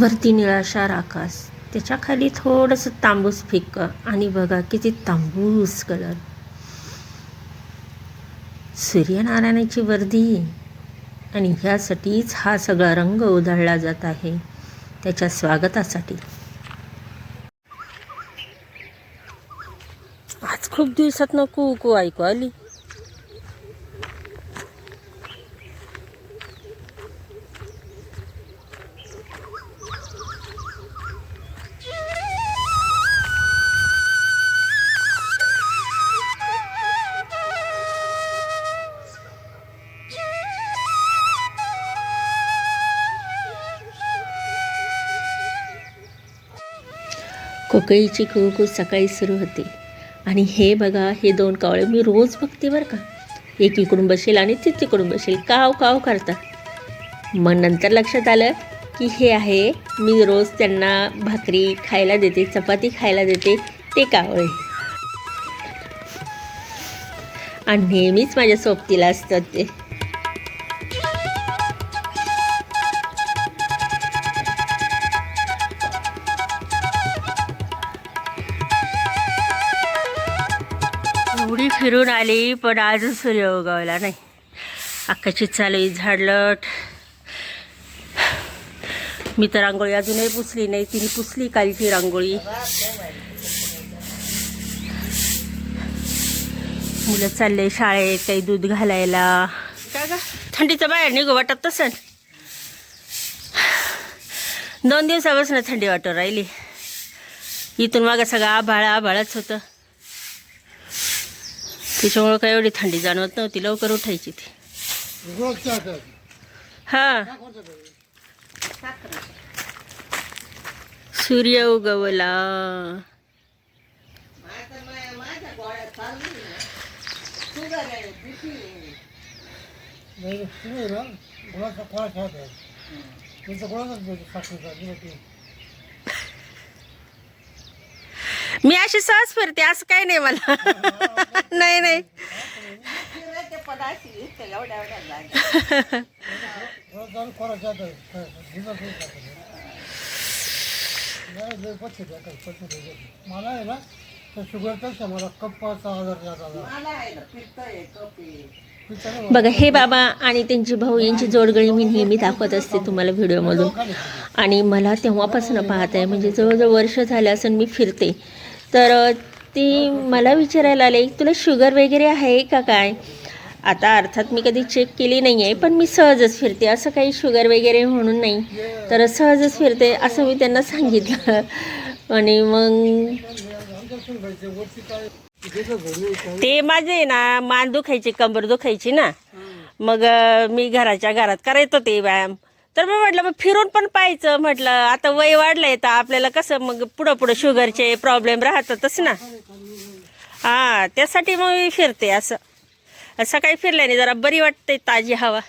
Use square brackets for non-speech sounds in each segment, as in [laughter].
वरती निळाशार आकाश. त्याच्याखाली थोडंसं तांबूस फिकं आणि बघा किती तांबूस कलर सूर्यनारायणाची वर्दी. आणि ह्यासाठीच हा सगळा रंग उधळला जात आहे. त्याच्या स्वागतासाठी. आज खूप दिवसात नको कू कू ऐकू आली. कोकळीची कुळकू सकाळी सुरू होते. आणि हे बघा हे दोन कावळे मी रोज बघते बरं का. एक इकडून बसेल आणि ते तिकडून बसेल. काव काव करतात. मग नंतर लक्षात आलं की हे आहे मी रोज त्यांना भाकरी खायला देते चपाती खायला देते ते कावळे. आणि नेहमीच माझ्या सोबतीला असतात ते. फिरून आली पण आज सूर्य उगवला नाही. अक्काची चालू आहे झाडलट. मी तर रांगोळी अजूनही पुसली नाही तिने पुसली कालची रांगोळी. मुलं चालले शाळेत काही दूध घालायला. का ग थंडीचं बाहेर निघू वाटत तसं. दोन दिवसापासून थंडी वाटू राहिली. इथून मागं सगळं आभाळ आभाळच होतं. तिच्यामुळं काय एवढी थंडी जाणवत नव्हती. लवकर उठायची ती. हा. सूर्य उगवला. मी अशी सहज फिरते असं काही नाही मला. नाही नाही. मला आहे ना तर शुगरपेक्षा मला कप्पाचा आजार जात बघा हे बाबा आणि त्यांची भाऊ यांची जोडगळी मी नेहमी दाखवत असते तुम्हाला व्हिडिओमधून आणि मला तेव्हापासून पाहत आहे म्हणजे जवळजवळ वर्ष झालं असून मी फिरते. तर ती मला विचारायला आले तुला शुगर वगैरे आहे का काय? आता अर्थात मी कधी चेक केली नाही आहे पण मी सहजच फिरते असं काही शुगर वगैरे म्हणून नाही. तर सहजच फिरते असं मी त्यांना सांगितलं. आणि मग ते माझे ना मान दुखायची कंबर दुखायची ना. मग मी घराच्या घरात करायचो ते व्यायाम. तर मी म्हटलं मग फिरून पण पाहायचं म्हटलं. आता वय वाढलंय तर आपल्याला कसं मग पुढं पुढं शुगरचे प्रॉब्लेम राहतातच ना. हां त्यासाठी मग मी फिरते असं. सकाळी फिरल्याने जरा बरी वाटते ताजी हवा.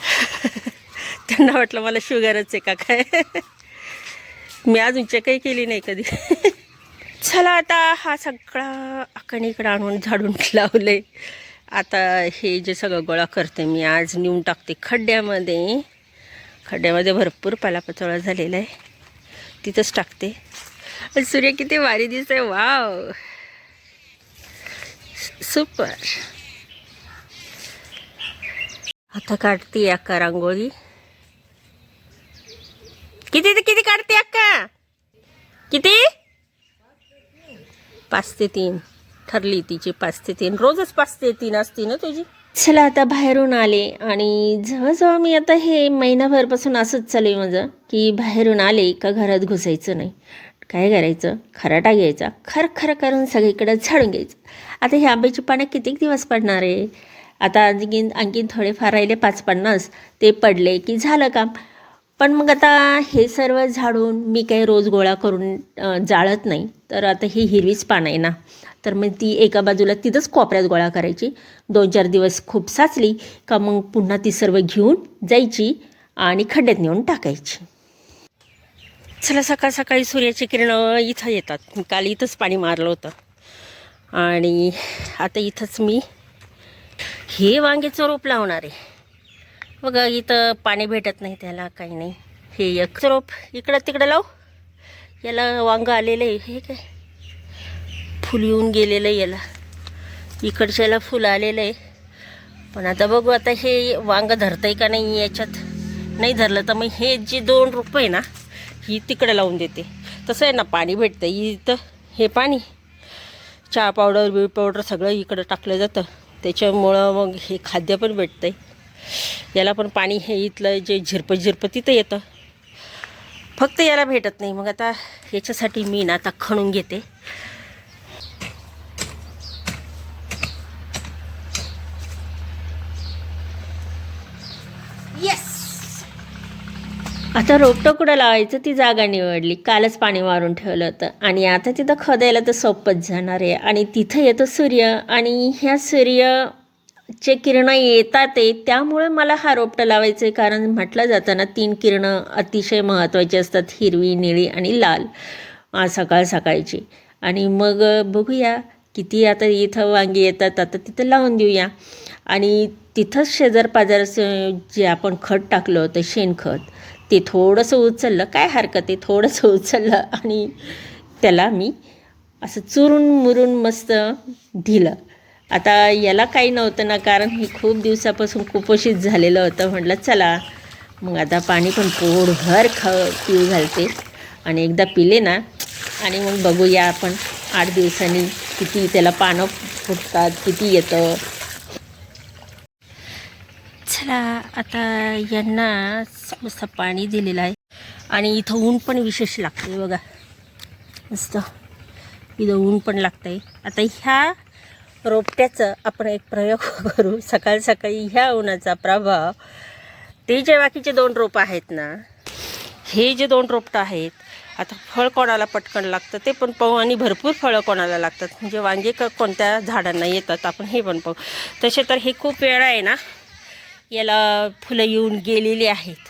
[laughs] त्यांना वाटलं मला शुगरच आहे का काय? मी अजून चेकही केली नाही कधी. [laughs] चला आता हा सगळा अकणीकडे आणून झाडून लावले आता हे जे सगळं गोळा करते मी आज नेऊन टाकते खड्ड्यामध्ये. खड्ड्यामध्ये भरपूर पालापाचोळा झालेला आहे. तिथंच टाकते. सूर्य किती वारी दिसत आहे वाव. सुपर. आता काढते अक्का रांगोळी. किती ते किती काढते अक्का? किती? पाच ते तीन. ठरली तिची पाच ते तीन. रोजच पाच ते तीन असती ना तुझी? चला आता बाहेरून आले आणि जवळजवळ मी आता हे महिनाभरपासून असंच चालू आहे माझं की बाहेरून आले का घरात घुसायचं नाही. काय करायचं? खराटा घ्यायचा. खर खरं करून सगळीकडे झाडून घ्यायचं. आता हे आंब्याची पानं कितीक दिवस पडणार आहे? आता आणखीन आणखीन थोडेफार राहिले पाच पन्नास. ते पडले की झालं काम. पण मग आता हे सर्व झाडून मी काही रोज गोळा करून जाळत नाही. तर आता ही हिरवीच पानं आहे ना. तर मग ती एका बाजूला तिथंच कोपऱ्यात गोळा करायची. दोन चार दिवस खूप साचली का मग पुन्हा ती सर्व घेऊन जायची आणि खड्ड्यात नेऊन टाकायची. चला सकाळ सकाळी सूर्याची किरणं इथं येतात. काल इथंच पाणी मारलं होतं. आणि आता इथंच मी हे वांग्याचं रोप लावणार आहे. बघा इथं पाणी भेटत नाही त्याला काही नाही. हे एक रोप इकडं तिकडं लाव. याला वांग आलेलं आहे हे काय? फुल येऊन गेलेलं आहे याला. इकडच्याला फुल आलेलं आहे. पण आता बघू आता हे वांग धरतंय का नाही याच्यात? नाही धरलं तर मग हे जे दोन रुपये ना ही तिकडे लावून देते. तसं आहे ना पाणी भेटतं इथं. हे पाणी चहा पावडर बीळ पावडर सगळं इकडं टाकलं जातं. त्याच्यामुळं मग हे खाद्य पण भेटतं आहे याला पण पाणी हे इथलं जे झिरपं झिरपं तिथं येतं. फक्त याला भेटत नाही. मग आता याच्यासाठी मी ना आता खणून घेते. आता रोपटं कुठं लावायचं? ती जागा निवडली. कालच पाणी मारून ठेवलं होतं. आणि आता तिथं खोदायला तर सोपंच जाणार आहे. आणि तिथं येतो सूर्य. आणि ह्या चे किरणं येतात आहे त्यामुळे मला हा रोपटं लावायचं आहे कारण म्हटलं जातं ना तीन किरणं अतिशय महत्त्वाची असतात हिरवी निळी आणि लाल सकाळ सकाळची. आणि मग बघूया किती आता इथं वांगी येतात आता तिथं लावून देऊया. आणि तिथंच शेजार पाजाराचं जे आपण खत टाकलं होतं शेणखत ते थोडंसं उचललं. काय हरकत आहे? थोडंसं उचललं आणि त्याला मी असं चुरून मुरून मस्त दिलं. आता याला काही नव्हतं ना कारण हे खूप दिवसापासून कुपोषित झालेलं होतं. म्हटलं चला मग आता पाणी पण पोटभर ख पिऊ घालते आणि एकदा पिले ना आणि मग बघूया आपण आठ दिवसांनी किती त्याला पानं फुटतात किती येतं. चला आता यांना मस्त पाणी दिलेलं आहे. आणि इथं ऊन पण विशेष लागते बघा. मस्त. इथं ऊन पण लागतं आहे आता ह्या रोपट्याचं आपण एक प्रयोग करू. सकाळ सकाळी ह्या उन्हाचा प्रभाव. ते जे बाकीचे दोन रोपं आहेत ना हे जे दोन रोपटं आहेत आता फळ कोणाला पटकन लागतं ते पण पाहू आणि भरपूर फळं कोणाला लागतात. म्हणजे वांगे क कोणत्या झाडांना येतात आपण हे पण पाहू. तसे तर हे खूप वेळा आहे ना याला फुलं येऊन गेलेली आहेत.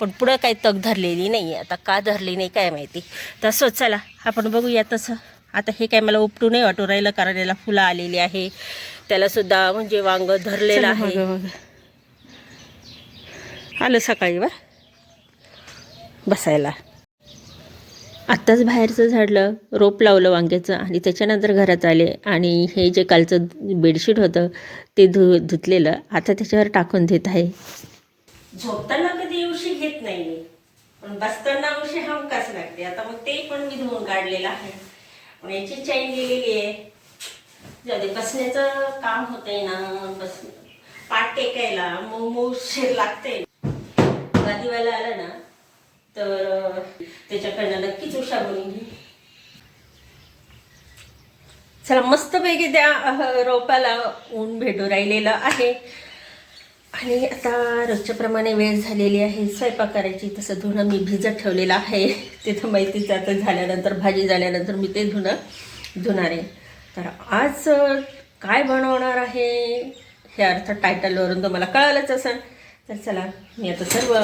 पण पुढं काही तग धरलेली नाही आहे आता का धरली नाही काय माहिती. तसं चला आपण बघूया तसं. आता हे काय मला उपटू नाही वाटू राहिलं कारण याला फुलं आलेली आहे. त्यालासुद्धा म्हणजे वांग धरलेलं आहे. आलं सकाळी वा बसायला. आत्ताच बाहेरचं झाडलं रोप लावलं वांग्याचं आणि त्याच्यानंतर घरात आले आणि हे जे कालचं बेडशीट ते धु धुतलेलं आता त्याच्यावर टाकून देत आहे. झोपताना कधी उशी घेत नाही मी पण बसताना उशी हमकाच लागते. आता मग ते पण मी धुवून काढलेलं आहे. पण याची चैन गेलेली आहे. जाऊ बसण्याचं काम होतंय ना बस पाठ टेकायला मऊ मऊ शेर लागते गादीवाला आला ना तर त्याच्याकडनं नक्कीच उषा बनून घे चला मस्तपैकी त्या रोपाला ऊन भेटू राहिलेलं आहे. आणि आता रोजच्याप्रमाणे वेळ झालेली आहे. स्वयंपाक करायची तसं धुणं मी भिजत ठेवलेलं आहे. तिथं माहितीच आता झाल्यानंतर भाजी झाल्यानंतर मी ते धुणं धुणार आहे. तर आज काय बनवणार आहे? हे अर्थ टायटलवरून तुम्हाला कळालंच असं तर चला मी आता सर्व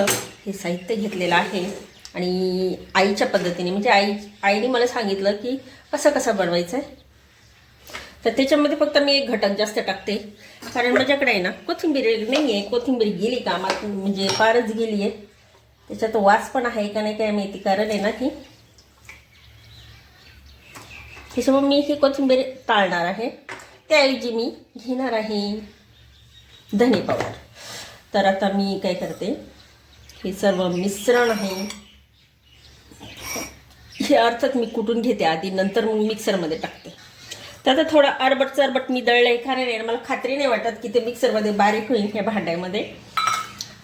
हे साहित्य घेतलेलं आहे. आणि आईच्या पद्धतीने म्हणजे आई आईने मला सांगितलं की कसं कसं बनवायचं आहे तर त्याच्यामध्ये फक्त मी एक घटक जास्त टाकते. कारण माझ्याकडे आहे ना कोथिंबीर नाही आहे कोथिंबीर गेली कामात म्हणजे फारच गेली आहे त्याच्यात वास पण आहे का नाही काय माहिती कारण आहे ना की त्याच्यामुळे मी ही कोथिंबीर टाळणार आहे. त्याऐवजी मी घेणार आहे धने पावडर. तर आता मी काय करते हे सर्व मिश्रण आहे. हे अर्थात मी कुटून घेते आधी नंतर मग मिक्सरमध्ये टाकते. तर आता थोडं अरबट चरबट मी दळलं आहे कारण नाही मला खात्री नाही वाटत की ते मिक्सरमध्ये बारीक होईल ह्या भांड्यामध्ये.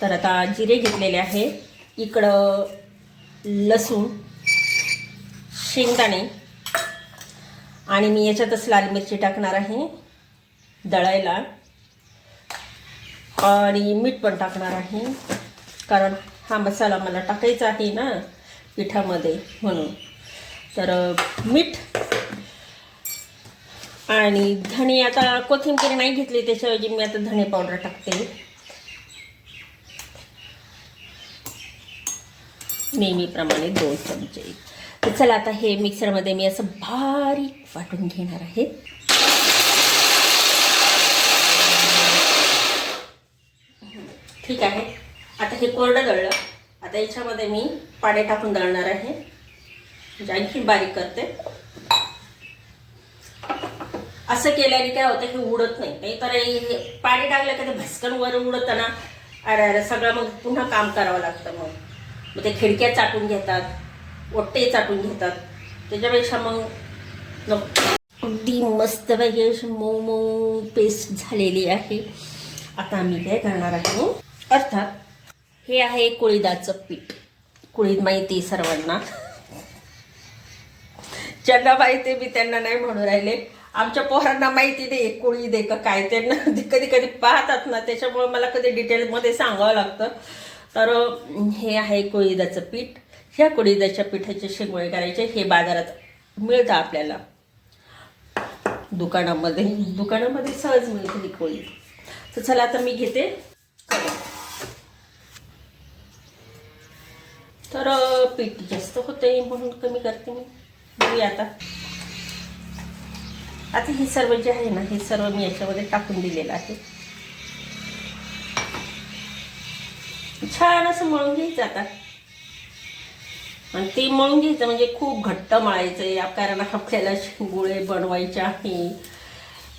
तर आता जिरे घेतलेले आहे. इकडं लसूण शेंगदाणे आणि मी याच्यातच लाल मिरची टाकणार आहे. दळायला. आणि मीठ पण टाकणार आहे. कारण हा मसाला मला टाकायचा आहे ना पिठामध्ये म्हणून. तर मीठ आणि धणे आता कोथिंबीर नाही घेतली त्याच्याऐवजी मी आता धणे पावडर टाकते. नेहमीप्रमाणे दोन चमचे. तर चला आता हे मिक्सरमध्ये मी असं बारीक वाटून घेणार आहे. ठीक आहे. आता हे कोरडं दळलं. आता याच्यामध्ये मी पाणी टाकून दळणार आहे. म्हणजे आणखी बारीक करते. असं केल्याने काय होतं हे उडत नाही. नाही तर हे पाणी टाकलं का ते भस्कन वर उडतं ना. अरे अरे सगळं मग पुन्हा काम करावं लागतं मग. मग ते खिडक्या चाटून घेतात ओट्टे चाटून घेतात. त्याच्यापेक्षा मग अगदी मस्त पाहिजे अशी मऊ मऊ पेस्ट झालेली आहे. आता आम्ही काय करणार आहे? अर्थात हे आहे कुळीदाचं पीठ. कुळीद माहिती सर्वांना. ज्यांना माहिती मी त्यांना नाही म्हणू राहिले. आमच्या पोरांना माहिती दे कोळी दे का काय त्यांना ते. [laughs] कधी कधी पाहतात ना त्याच्यामुळे मला कधी डिटेलमध्ये सांगावं लागतं. तर हे आहे कोळीदाचं पीठ. ह्या कुळीदाच्या पिठाचे शेंगोळे करायचे. हे बाजारात मिळतं आपल्याला. दुकानामध्ये. दुकानामध्ये सहज मिळते ही कोळी. तर चला आता मी घेते. तर पीठ जास्त होते म्हणून कमी करते मी. आता. आता हे सर्व जे आहे ना हे सर्व मी याच्यामध्ये टाकून दिलेलं आहे. छान असं मळून घ्यायचं आता. आणि ते मळून घ्यायचं म्हणजे खूप घट्ट मळायचं आहे कारण आपल्याला गोळे बनवायचे आहे.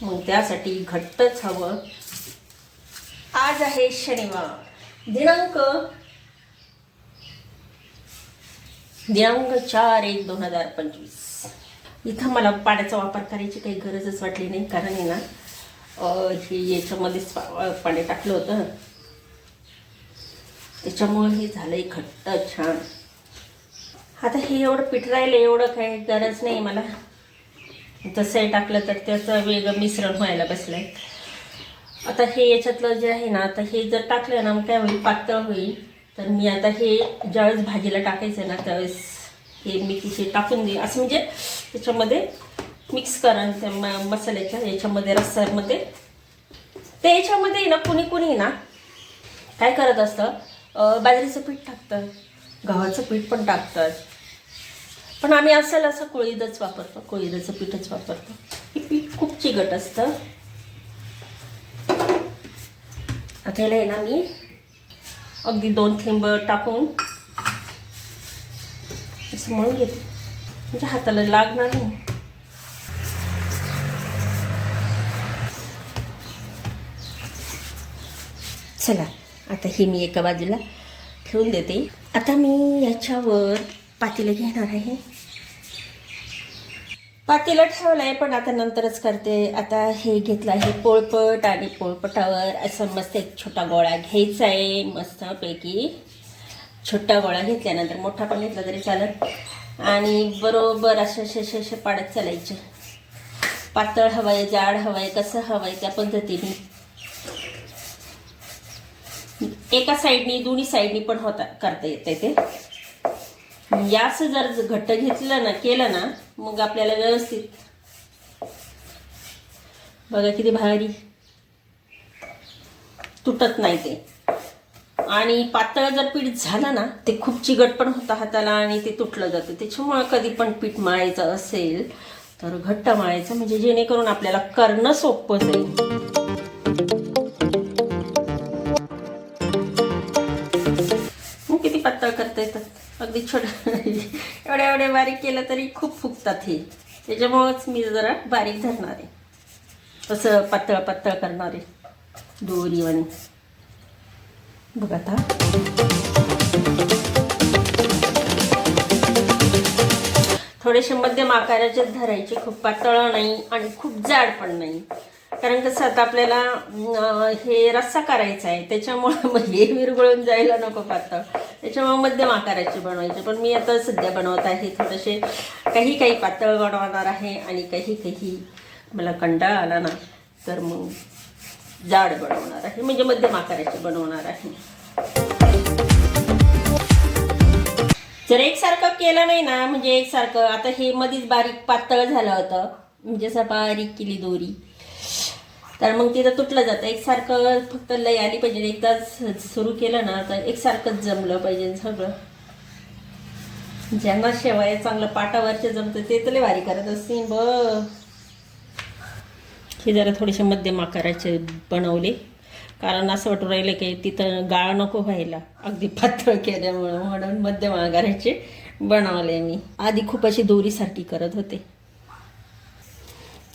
मग त्यासाठी घट्टच हवं. आज आहे शनिवार. दिनांक दिनांक चार एक दोन हजार पंचवीस. इथं मला पाण्याचा वापर करायची काही गरजच वाटली नाही कारण आहे ना हे याच्यामध्येच पाणी टाकलं होतं. त्याच्यामुळे हे झालंय घट्ट छान. आता हे एवढं पीठ राहिलं एवढं काही गरज नाही मला. तसंही टाकलं तर त्याचं वेगळं मिश्रण व्हायला बसलंय. आता हे याच्यातलं जे आहे ना आता हे जर टाकलं ना मग काय होईल पातळ होईल. तर मी आता हे ज्यावेळेस भाजीला टाकायचं ना त्यावेळेस हे मी तिथे टाकून देईन. असं म्हणजे त्याच्यामध्ये मिक्स करा त्या मसाल्याच्या याच्यामध्ये रस्स्यामध्ये ते याच्यामध्ये ना कुणी कुणी ना काय करत असतं बाजरीचं पीठ टाकतं गव्हाचं पीठ पण टाकतात. पण आम्ही असेल असं कोळीदच वापरतो कोळीदाचं पीठच वापरतो. हे पीठ खूप चिकट असतं. आता याला आहे ना मी अगदी दोन थेंब टाकून असं मळून घेते. म्हणजे हाताला लागणार नाही. चला आता हे मी एका बाजूला ठेवून देते. आता मी याच्यावर पातेलं घेणार आहे. पातेलं ठेवलं आहे पण आता नंतरच करते. आता हे घेतलं आहे पोळपट आणि पोळपटावर असं मस्त एक छोटा गोळा घ्यायचा आहे मस्तपैकी. छोटा गोळा घेतल्यानंतर मोठा पण घेतला तरी चालत आणि बरोबर असे असे असे असे पाडत चालायचे. पातळ हवाय जाड हवाय कसं हवाय त्या पद्धतीने. एका साईडनी दोन्ही साईडनी पण होता करता येते ते. या असं जर घट्ट घेतलं ना केलं ना मग आपल्याला व्यवस्थित. बघा किती भारी. तुटत नाही ते. आणि पातळ जर पीठ झालं ना ते खूप चिकट पण होतं हाताला आणि ते तुटलं जातं. त्याच्यामुळं कधी पण पीठ मळायचं असेल तर घट्ट मळायचं म्हणजे जेणेकरून आपल्याला करणं सोपं जाईल. मग किती पातळ करता येतात अगदी छोट्या एवढ्या एवढ्या बारीक केलं तरी खूप फुगतात हे. त्याच्यामुळंच मी जरा बारीक धरणार आहे. तसं पातळ पातळ करणार आहे. दोरीवाणी. बघ आता. थोडेसे मध्यम आकाराचे धरायचे खूप पातळ नाही आणि खूप जाड पण नाही. कारण कसं आता आपल्याला हे रस्सा करायचा आहे त्याच्यामुळं मग हे विरघळून जायला नको पातळ. त्याच्यामुळे मध्यम आकाराचे बनवायचे. पण मी आता सध्या बनवत आहे थोडेसे काही काही पातळ बनवणार आहे आणि काही काही मला कंटाळा आला ना तर मग जाड बनवणार आहे म्हणजे मध्यम आकाराचे बनवणार आहे. जर एकसारखं केलं नाही ना म्हणजे एकसारखं आता हे मधीच बारीक पातळ झालं होतं म्हणजे असं बारीक केली दोरी. तर मग तिथं तुटलं जातं. एकसारखं फक्त लय आली पाहिजे. एकदाच सुरू केलं ना तर एकसारखंच जमलं पाहिजे सगळं. ज्यांना शेवाय चांगलं पाटावरचे जमतं ते तर लय भारी करत असतील बघ. हे जरा थोडेसे मध्यम आकाराचे बनवले. कारण असं वाटून राहिलं की तिथं गाळ नको व्हायला. अगदी पात्र केल्यामुळं म्हणून मध्यम आकाराचे बनवले मी. आधी खूप अशी दोरीसारखी करत होते.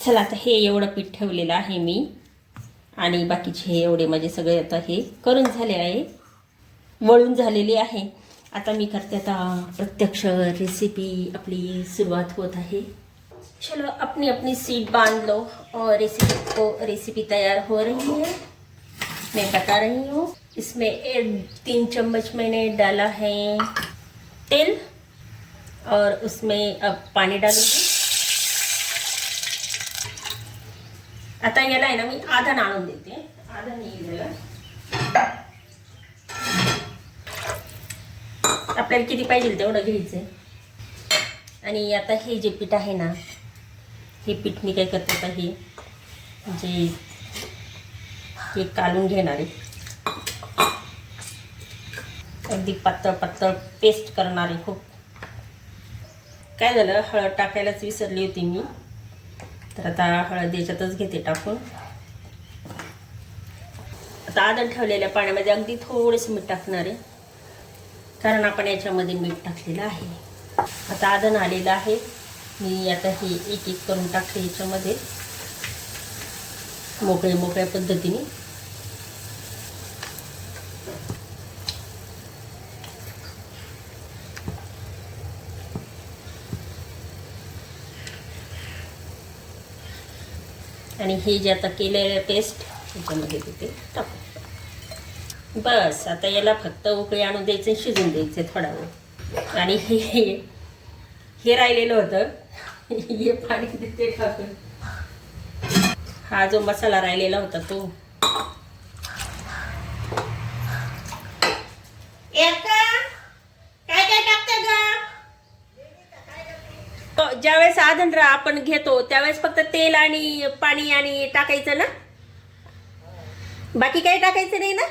चला आता हे एवढं पीठ ठेवलेलं आहे मी. आणि बाकीचे हे एवढे माझे सगळे आता हे करून झाले आहे. वळून झालेली आहे. आता मी करते आता प्रत्यक्ष रेसिपी आपली सुरुवात होत आहे. चलो अपनी अपनी सीट बाँध लो और रेसिपी को रेसिपी तैयार हो रही है। मैं बता रही हूँ। इसमें एक, तीन चम्मच मैंने डाला है तेल और उसमें अब पानी डालूँगी। आता आहे ना मी आधा नाणून देते हैं। आधा नाही दिलेला आपल्याला किती पाहिजे तेवढं घ्यायचं? आणि आता हे जे पीठ आहे ना हे पीठ मी काय करते आता हे जे हे काढून घेणार आहे. अगदी पातळ पातळ पेस्ट करणार आहे खूप. काय झालं हळद टाकायलाच विसरली होती मी. तर आता हळद याच्यातच घेते टाकून. आता आदर ठेवलेल्या पाण्यामध्ये अगदी थोडेसे मीठ टाकणार आहे. कारण आपण याच्यामध्ये मीठ टाकलेलं आहे. आता आदन आलेलं आहे. मी आता हे एक एक करून टाकते याच्यामध्ये. मोकळ्या मोकळ्या पद्धतीने. आणि हे जे आता केलेलं पेस्ट याच्यामध्ये तिथे टाकू. बस आता याला फक्त उकळी आणून द्यायचं शिजून द्यायचं थोडा वेळ. आणि हे हे राहिलेलं होतं. हे पाणी देते टाकून. हा जो मसाला राहिलेला होता तो. ज्यावेळेस आधनरा आपण घेतो त्यावेळेस फक्त तेल आणि पाणी आणि टाकायचं ना? बाकी काही टाकायचं नाही ना?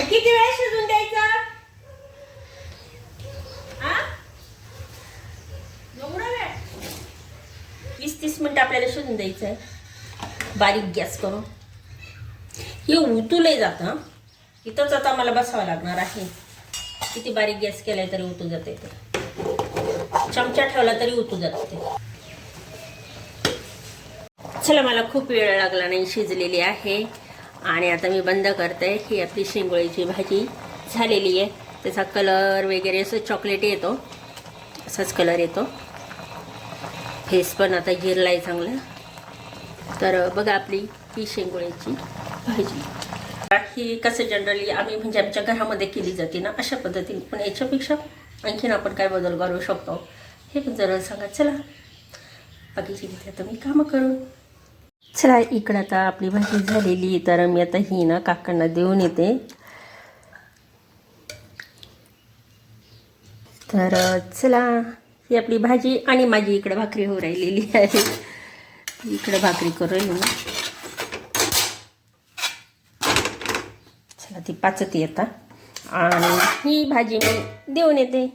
किती वेळ शिजून द्यायचं हा? एवढा वेळ वीस तीस मिनिट आपल्याला शिजून द्यायचं आहे बारीक गॅस करून. हे उतुले जातं इथंच आता मला बसावं लागणार आहे. किती बारीक गॅस केलाय तरी उतू जाते ते चमचा ठेवला तरी उतू जाते ते. चला मला खूप वेळ लागला नाही शिजलेली आहे. आणि आता मी बंद करते. ही आपली शेंगोळीची भाजी झालेली आहे. त्याचा कलर वगैरे असं चॉकलेट येतो. असाच कलर येतो. फेस पण आता जिरला आहे चांगलं. तर बघा आपली ही शेंगोळ्याची भाजी. ही कसं जनरली आम्ही म्हणजे आमच्या घरामध्ये केली जाते ना अशा पद्धतीने. पण याच्यापेक्षा आणखीन आपण काय बदल करू शकतो हे पण जरा सांगा. चला. बाकीची घेतली आता मी कामं करू चला इकडं आता आपली भाजी झालेली तर मी आता ही ना काकांना देऊन येते. तर चला. ही आपली भाजी आणि माझी इकडे भाकरी हो राहिलेली आहे. इकडे भाकरी करू चला ती पाचत येता आणि ही भाजी मी देऊन येते.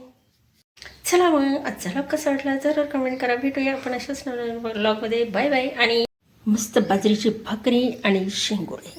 चला मग आजचा ब्लॉग कसा वाटला जरूर कमेंट करा भेटूया आपण अशाच ब्लॉगमध्ये बाय बाय आणि मस्त बाजरीची भाकरी आणि शेंगोळे.